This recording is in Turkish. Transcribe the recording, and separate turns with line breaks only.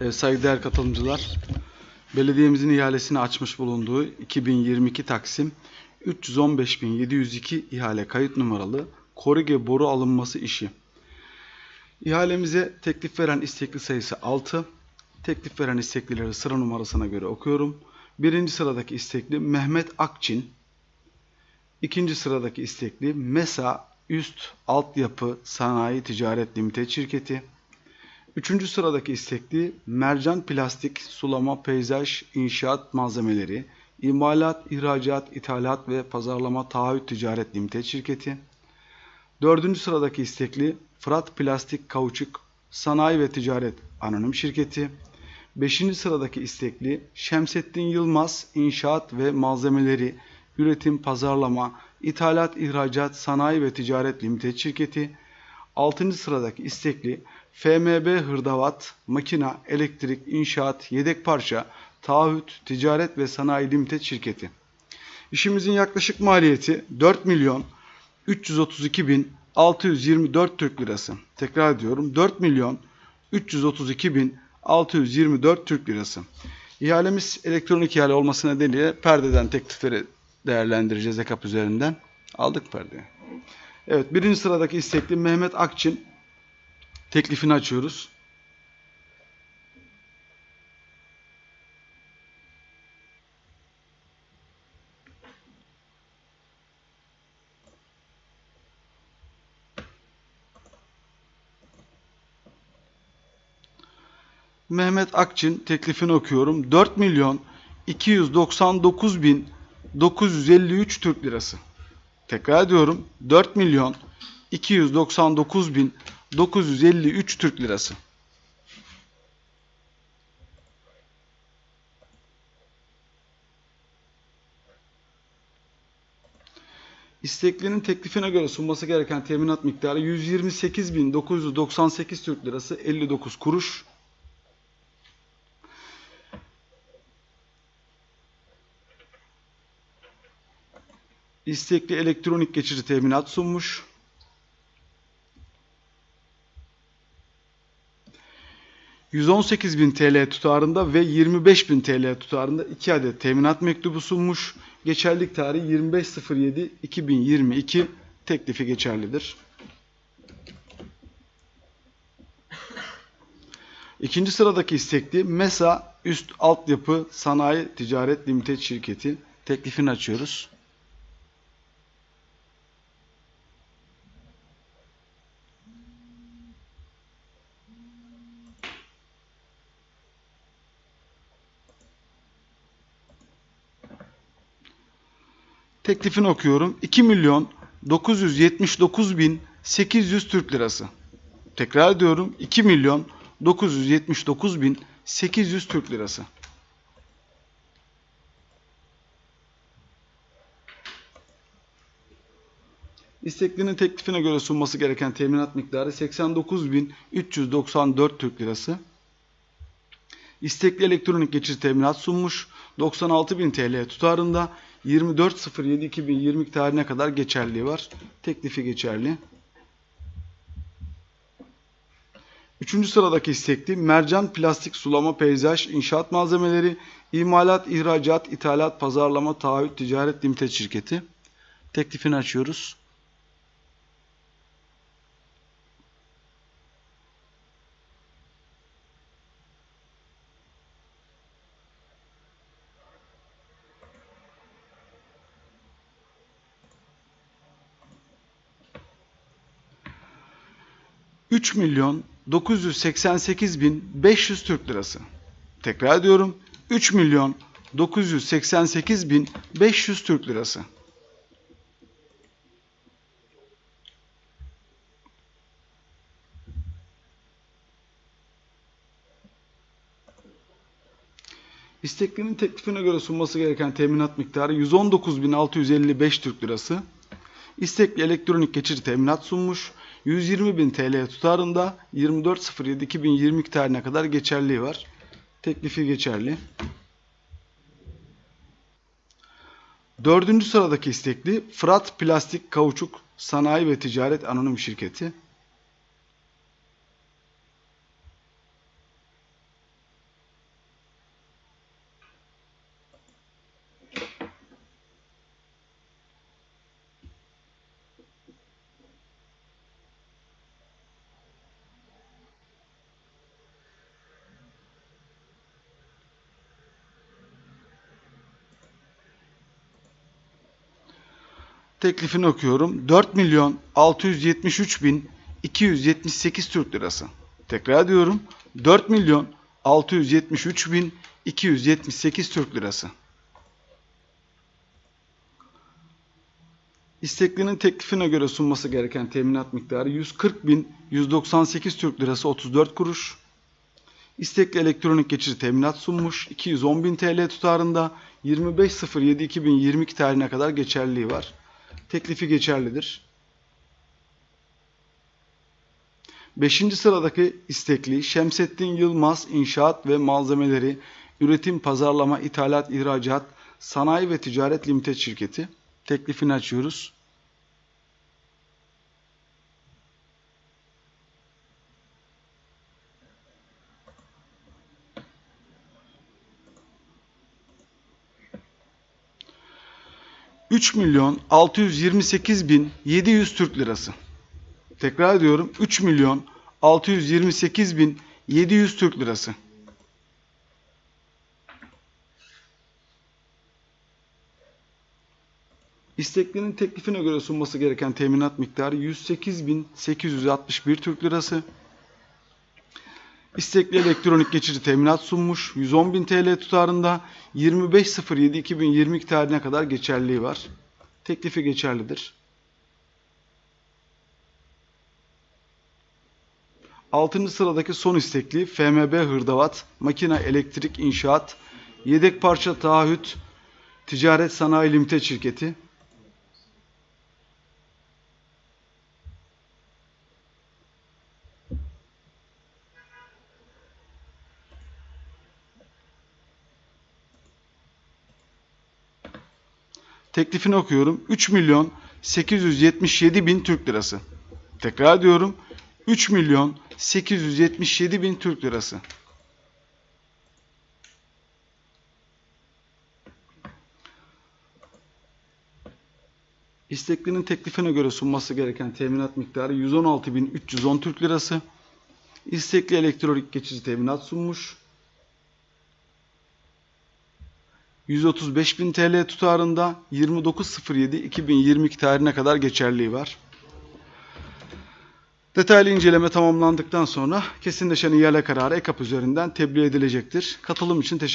Evet, saygıdeğer katılımcılar, belediyemizin ihalesini açmış bulunduğu 2022 Taksim 315.702 ihale kayıt numaralı Korige boru alınması işi. İhalemize teklif veren istekli sayısı 6. Teklif veren isteklileri sıra numarasına göre okuyorum. Birinci sıradaki istekli Mehmet Akçin. İkinci sıradaki istekli MESA Üst Altyapı Sanayi Ticaret Limited Şirketi. Üçüncü sıradaki istekli mercan plastik, sulama, peyzaj, inşaat malzemeleri, imalat, ihracat, ithalat ve pazarlama taahhüt ticaret limited şirketi. Dördüncü sıradaki istekli Fırat Plastik Kauçuk Sanayi ve Ticaret Anonim Şirketi. Beşinci sıradaki istekli Şemsettin Yılmaz İnşaat ve Malzemeleri Üretim Pazarlama İthalat İhracat Sanayi ve Ticaret Limited Şirketi. 6. sıradaki istekli FMB Hırdavat, Makina, Elektrik, İnşaat, Yedek Parça, Taahhüt, Ticaret ve Sanayi Limited Şirketi. İşimizin yaklaşık maliyeti 4 milyon 332 bin 624 Türk Lirası. Tekrar ediyorum 4 milyon 332 bin 624 Türk Lirası. İhalemiz elektronik ihale olması nedeniyle perdeden teklifleri değerlendireceğiz EKAP üzerinden. Aldık perdeyi. Evet birinci sıradaki istekli Mehmet Akçin teklifini açıyoruz. Mehmet Akçin teklifini okuyorum. 4 milyon 299 bin 953 Türk lirası. Tekrar ediyorum. 4 milyon 299 bin 953 Türk lirası. İsteklinin teklifine göre sunması gereken teminat miktarı 128.998 Türk lirası 59 kuruş. İstekli elektronik geçici teminat sunmuş. Bin TL tutarında ve 25.000 TL tutarında 2 adet teminat mektubu sunmuş. Geçerlilik tarihi 25.07.2022 teklifi geçerlidir. İkinci sıradaki istekli MESA Üst Altyapı Sanayi Ticaret Limited Şirketi teklifini açıyoruz. Teklifini okuyorum. 2 milyon 979 bin 800 Türk lirası. Tekrar ediyorum. 2 milyon 979 bin 800 Türk lirası. İsteklinin teklifine göre sunması gereken teminat miktarı 89.394 Türk lirası. İstekli elektronik geçici teminat sunmuş. 96.000 TL tutarında 24.07.2022 tarihine kadar geçerliği var. Teklifi geçerli. Üçüncü sıradaki istekli mercan plastik sulama peyzaj inşaat malzemeleri imalat ihracat ithalat pazarlama taahhüt ticaret limited şirketi. Teklifini açıyoruz. Üç milyon 988 bin 500 Türk lirası. Tekrar ediyorum. 3 milyon 988 bin 500 Türk lirası. İsteklinin teklifine göre sunması gereken teminat miktarı 119.655 Türk lirası. İstekli elektronik geçici teminat sunmuş. 120.000 TL tutarında 24.07.2022 tarihine kadar geçerliği var. Teklifi geçerli. Dördüncü sıradaki istekli Fırat Plastik Kauçuk Sanayi ve Ticaret Anonim Şirketi. Teklifini okuyorum. 4 milyon 673 bin 278 Türk lirası. Tekrar ediyorum. 4 milyon 673 bin 278 Türk lirası. İsteklinin teklifine göre sunması gereken teminat miktarı 140 bin 198 Türk lirası 34 kuruş. İstekli elektronik geçici teminat sunmuş. 210 bin TL tutarında 25.07.2022 tarihine kadar geçerliliği var. Teklifi geçerlidir. 5. sıradaki istekli Şemsettin Yılmaz İnşaat ve Malzemeleri Üretim Pazarlama İthalat İhracat Sanayi ve Ticaret Limited şirketi. Teklifini açıyoruz. Üç milyon 628 bin 700 Türk lirası. Tekrar ediyorum. 3 milyon 628 bin 700 Türk lirası. İsteklinin teklifine göre sunması gereken teminat miktarı 108.861 Türk lirası. İstekli elektronik geçici teminat sunmuş. 110.000 TL tutarında 25.07.2022 tarihine kadar geçerliliği var. Teklifi geçerlidir. 6. sıradaki son istekli FMB Hırdavat, Makine Elektrik İnşaat, Yedek Parça Taahhüt, Ticaret Sanayi Limited şirketi. Teklifini okuyorum. 3 milyon 877 bin Türk lirası. Tekrar diyorum. 3 milyon 877 bin Türk lirası. İsteklinin teklifine göre sunması gereken teminat miktarı 116.310 Türk lirası. İstekli elektronik geçici teminat sunmuş. 135.000 TL tutarında 29.07.2022 tarihine kadar geçerliği var. Detaylı inceleme tamamlandıktan sonra kesinleşen ihale kararı EKAP üzerinden tebliğ edilecektir. Katılım için teşekkür